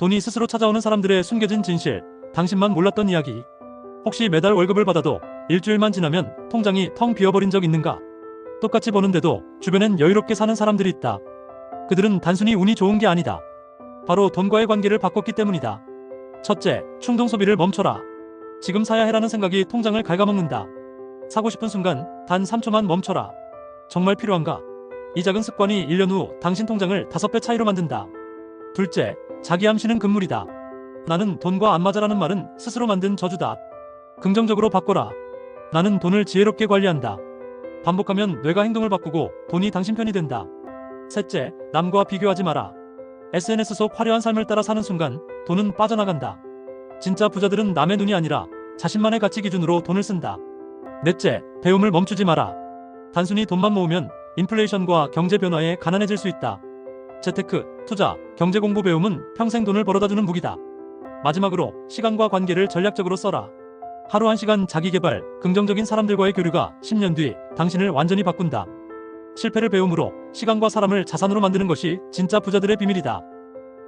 돈이 스스로 찾아오는 사람들의 숨겨진 진실, 당신만 몰랐던 이야기. 혹시 매달 월급을 받아도 일주일만 지나면 통장이 텅 비어버린 적 있는가? 똑같이 버는데도 주변엔 여유롭게 사는 사람들이 있다. 그들은 단순히 운이 좋은 게 아니다. 바로 돈과의 관계를 바꿨기 때문이다. 첫째, 충동 소비를 멈춰라. 지금 사야 해라는 생각이 통장을 갉아먹는다. 사고 싶은 순간 단 3초만 멈춰라. 정말 필요한가? 이 작은 습관이 1년 후 당신 통장을 5배 차이로 만든다. 둘째, 자기 암시는 금물이다. 나는 돈과 안 맞아라는 말은 스스로 만든 저주다. 긍정적으로 바꿔라. 나는 돈을 지혜롭게 관리한다. 반복하면 뇌가 행동을 바꾸고 돈이 당신 편이 된다. 셋째, 남과 비교하지 마라. SNS 속 화려한 삶을 따라 사는 순간 돈은 빠져나간다. 진짜 부자들은 남의 눈이 아니라 자신만의 가치 기준으로 돈을 쓴다. 넷째, 배움을 멈추지 마라. 단순히 돈만 모으면 인플레이션과 경제 변화에 가난해질 수 있다. 재테크, 투자, 경제 공부 배움은 평생 돈을 벌어다주는 무기다. 마지막으로 시간과 관계를 전략적으로 써라. 하루 한 시간 자기 개발, 긍정적인 사람들과의 교류가 10년 뒤 당신을 완전히 바꾼다. 실패를 배움으로 시간과 사람을 자산으로 만드는 것이 진짜 부자들의 비밀이다.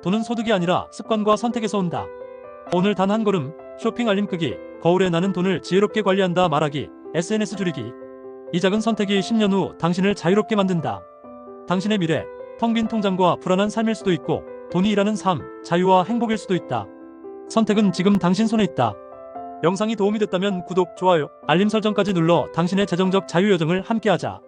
돈은 소득이 아니라 습관과 선택에서 온다. 오늘 단 한 걸음, 쇼핑 알림 끄기, 거울에 나는 돈을 지혜롭게 관리한다 말하기, SNS 줄이기. 이 작은 선택이 10년 후 당신을 자유롭게 만든다. 당신의 미래, 텅 빈 통장과 불안한 삶일 수도 있고, 돈이 일하는 삶, 자유와 행복일 수도 있다. 선택은 지금 당신 손에 있다. 영상이 도움이 됐다면 구독, 좋아요, 알림 설정까지 눌러 당신의 재정적 자유 여정을 함께하자.